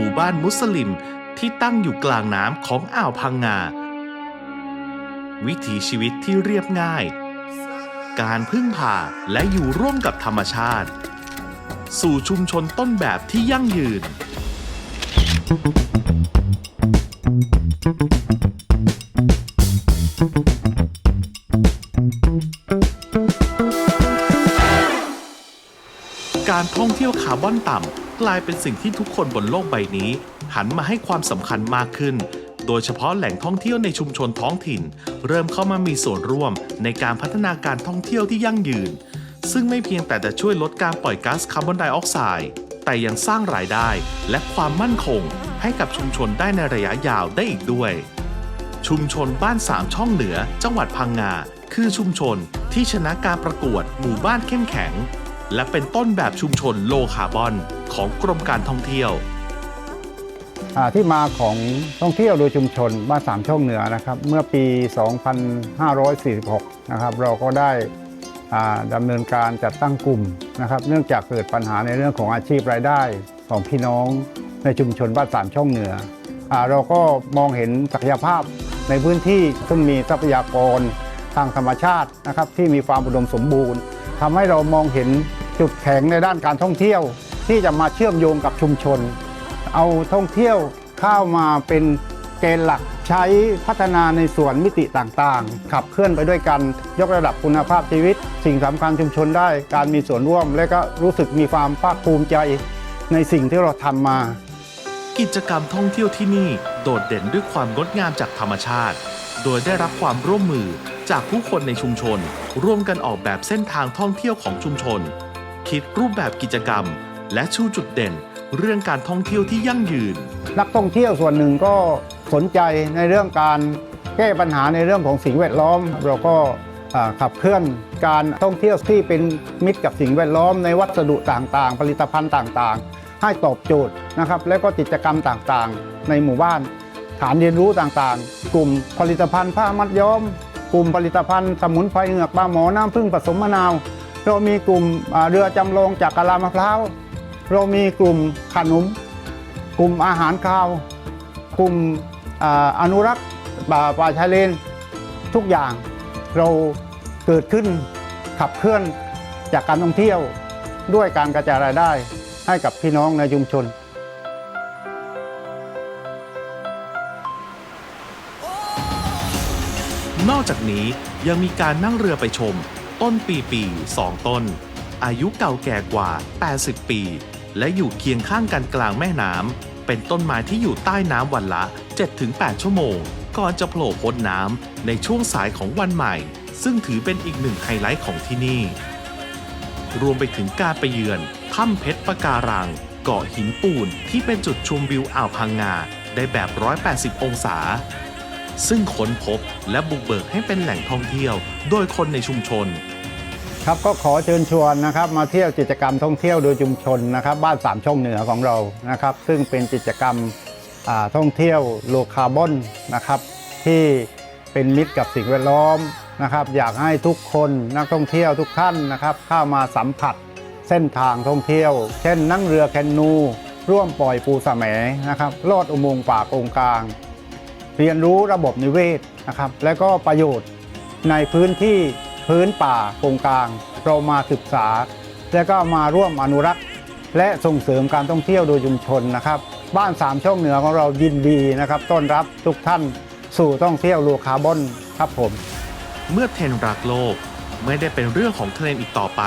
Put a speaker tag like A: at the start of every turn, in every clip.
A: หมู่บ้านมุสลิมที่ตั้งอยู่กลางน้ำของอ่าวพังงา วิถีชีวิตที่เรียบง่าย การพึ่งพาและอยู่ร่วมกับธรรมชาติ สู่ชุมชนต้นแบบที่ยั่งยืน การท่องเที่ยวคาร์บอนต่ำ กลายเป็นสิ่งที่ทุกคนบนโลกใบนี้ หันมาให้ความสำคัญมากขึ้น โดยเฉพาะแหล่งท่องเที่ยวในชุมชนท้องถิ่น เริ่มเข้ามามีส่วนร่วมในการพัฒนาการท่องเที่ยวที่ยั่งยืน ซึ่งไม่เพียงแต่จะช่วยลดการปล่อยก๊าซคาร์บอนไดออกไซด์แต่ยังสร้างรายได้และความมั่นคงให้กับชุมชนได้ในระยะยาวได้อีกด้วย ชุมชนบ้านสามช่องเหนือ จังหวัดพังงาคือชุมชนที่ชนะการประกวดหมู่บ้านเข้มแข็ง และเป็นต้นแบบชุมชนโลคาร์บอนของกรมการท่องเที่ยว
B: อ่าที่มาของท่องเที่ยวโดยชุมชนบ้านสามช่องเหนือนะครับ เมื่อปี 2546 นะครับ เราก็ได้อ่าดำเนินการจัดตั้งกลุ่มนะครับ เนื่องจากเกิดปัญหาในเรื่องของอาชีพรายได้ของพี่น้องในชุมชนบ้านสามช่องเหนืออาเราก็มองเห็นศักยภาพในพื้นที่ซึ่งมีทรัพยากรทางธรรมชาตินะครับที่มีความอุดมสมบูรณ์ทำให้เรามองเห็น จุดแข็งในด้านการท่องเที่ยว ที่จะมาเชื่อมโยงกับชุมชน เอาท่องเที่ยวเข้ามาเป็นเกณฑ์หลักใช้พัฒนาในส่วนมิติต่างๆ ขับเคลื่อนไปด้วยกันยกระดับคุณภาพชีวิต สิ่งสำคัญชุมชนได้การมีส่วนร่วม และก็รู้สึกมีความภาคภูมิใจในสิ่งที่เราทำมา
A: กิจกรรมท่องเที่ยวที่นี่โดดเด่นด้วยความงดงามจากธรรมชาติ โดยได้รับความร่วมมือจากผู้คนในชุมชน ร่วมกันออกแบบเส้นทางท่องเที่ยวของชุมชน คิดรูปแบบกิจกรรม และชูจุดเด่น เรื่องการท่องเที่ยวที่ยั่งยืน
B: นักท่องเที่ยวส่วนหนึ่งก็สนใจในเรื่องการแก้ปัญหาในเรื่องของสิ่งแวดล้อม เราก็ขับเคลื่อนการท่องเที่ยวที่เป็นมิตรกับสิ่งแวดล้อมในวัสดุต่างๆ ผลิตภัณฑ์ต่างๆ ให้ตอบโจทย์นะครับและก็กิจกรรมต่างๆ ในหมู่บ้าน ฐานเรียนรู้ต่างๆ กลุ่มผลิตภัณฑ์ผ้ามัดย้อม กลุ่มผลิตภัณฑ์สมุนไพรเหงือกปลาหมอน้ำผึ้งผสมมะนาว เรามีกลุ่มเรือจำลองจากกะลามะพร้าว เรามีกลุ่มขนม กลุ่มอาหารคาว กลุ่มออนุรักษ์ป่าป่าชายเลน ทุกอย่างเราเกิดขึ้นขับเคลื่อนจากการท่องเที่ยวด้วยการกระจายรายได้ให้กับพี่น้องในชุมชน
A: นอกจากนี้ยังมีการนั่งเรือไปชม ต้นปีปีสองต้น อายุเก่าแก่กว่า 80 ปี และอยู่เคียงข้างกันกลางแม่น้ำ เป็นต้นไม้ที่อยู่ใต้น้ำวันละ 7-8 ชั่วโมง ก่อนจะโผล่พ้นน้ำในช่วงสายของวันใหม่ ซึ่งถือเป็นอีกหนึ่งไฮไลท์ของที่นี่ รวมไปถึงการไปเยือนถ้ำเพชรปะการัง เกาะหินปูนที่เป็นจุดชมวิวอ่าวพังงาได้แบบ 180 องศา ซึ่งค้นพบและบุกเบิกให้เป็นแหล่งท่องเที่ยว โดยคนในชุมชน
B: ครับก็ขอเชิญชวนนะครับมาเที่ยวกิจกรรมท่องเที่ยวโดยชุมชนนะครับ บ้านสามช่องเหนือของเรานะครับ ซึ่งเป็นกิจกรรมท่องเที่ยวโลคาร์บอนนะครับที่เป็นมิตรกับสิ่งแวดล้อมนะครับ อยากให้ทุกคนนักท่องเที่ยวทุกท่านนะครับ เข้ามาสัมผัสเส้นทางท่องเที่ยว เช่นนั่งเรือแคนู ร่วมปล่อยปูสะแหมนะครับลอดอุโมงค์ป่ากงกลาง เรียนรู้ระบบนิเวศนะครับและก็ประโยชน์ในพื้นที่พื้นป่าโกงกลาง เรามาศึกษา และก็มาร่วมอนุรักษ์ และส่งเสริมการท่องเที่ยวโดยชุมชนนะครับ บ้านสามช่องเหนือของเรายินดีนะครับต้อนรับทุกท่านสู่ท่องเที่ยวโลคาร์บอนครับผม
A: เมื่อเทรนด์รักโลกไม่ได้เป็นเรื่องของเทรนด์อีกต่อไป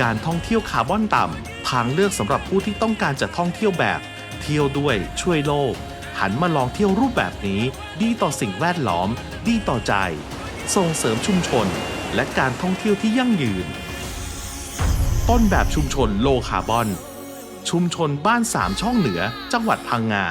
A: การท่องเที่ยวคาร์บอนต่ำทางเลือกสำหรับผู้ที่ต้องการจะท่องเที่ยวแบบ เที่ยวด้วยช่วยโลก หันมาลองเที่ยวรูปแบบนี้ ดีต่อสิ่งแวดล้อม ดีต่อใจ ส่งเสริมชุมชน และการท่องเที่ยวที่ยั่งยืน ต้นแบบชุมชนโลคาร์บอน ชุมชนบ้านสามช่องเหนือ จังหวัดพังงา